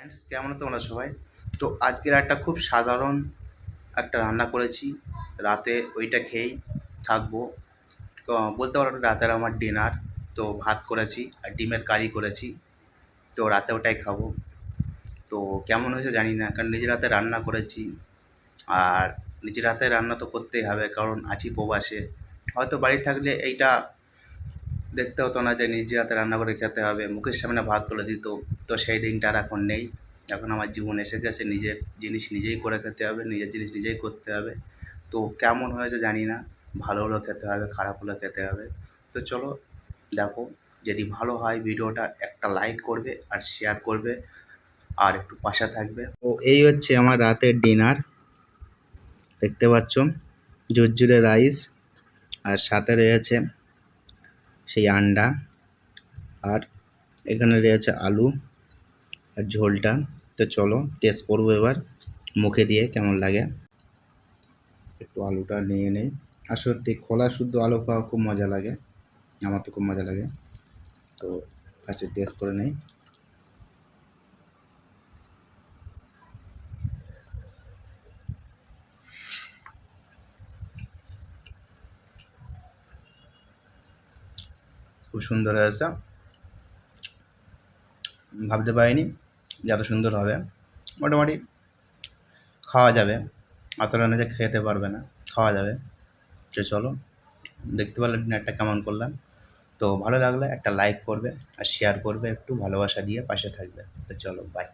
Friends কেমন তোমরা সবাই? তো আজকের একটা খুব সাধারণ একটা রান্না করেছি। রাতে ওইটা খেয়েই থাকব। বলতে পারো রাতের আমার ডিনার তো ভাত করেছি আর ডিমের কারি করেছি। তো রাতে ওটাই খাব। তো কেমন হয়েছে জানি না, কারণ নিজের হাতে রান্না করেছি। আর নিজের হাতে রান্না তো করতেই হবে, কারণ আছি প্রবাসে। হয়তো বাড়ি থাকলে এইটা দেখতে হতো না যে নিজের হাতে রান্না করে খেতে হবে, মুখের সামনে ভাত তুলে দিত। তো সেই দিনটা আর এখন নেই। এখন আমার জীবন এসে গেছে, নিজের জিনিস নিজেই করে খেতে হবে, নিজের জিনিস নিজেই করতে হবে। তো কেমন হয়েছে জানি না, ভালো হলেও খেতে হবে, খারাপ হলেও খেতে হবে। তো চলো, দেখো, যদি ভালো হয় ভিডিওটা একটা লাইক করবে আর শেয়ার করবে আর একটু পাশে থাকবে। তো এই হচ্ছে আমার রাতের ডিনার দেখতে পাচ্ছ জুরজুরে রাইস আর সাথে রয়েছে সেই আন্ডা। আর এখানে রয়েছে আলু আর ঝোলটা। তো চলো টেস্ট করব এবার। মুখে দিয়ে কেমন লাগে? একটু আলুটা নিয়ে নেই। আর সত্যি খোলা শুদ্ধ আলু খাওয়া খুব মজা লাগে। আমার তো খুব মজা লাগে। তো ফার্স্টে টেস্ট করে নেই। খুব সুন্দর হয়েছে ভাবতে পারিনি যে এত সুন্দর হবে। মোটামুটি খাওয়া যাবে। অতটা না যে খেতে পারবে না, খাওয়া যাবে। তো চলো, দেখতে পারলে ডিনারটা কেমন করলাম। তো ভালো লাগলে একটা লাইক করবে আর শেয়ার করবে একটু ভালোবাসা দিয়ে পাশে থাকবে। তো চলো বাই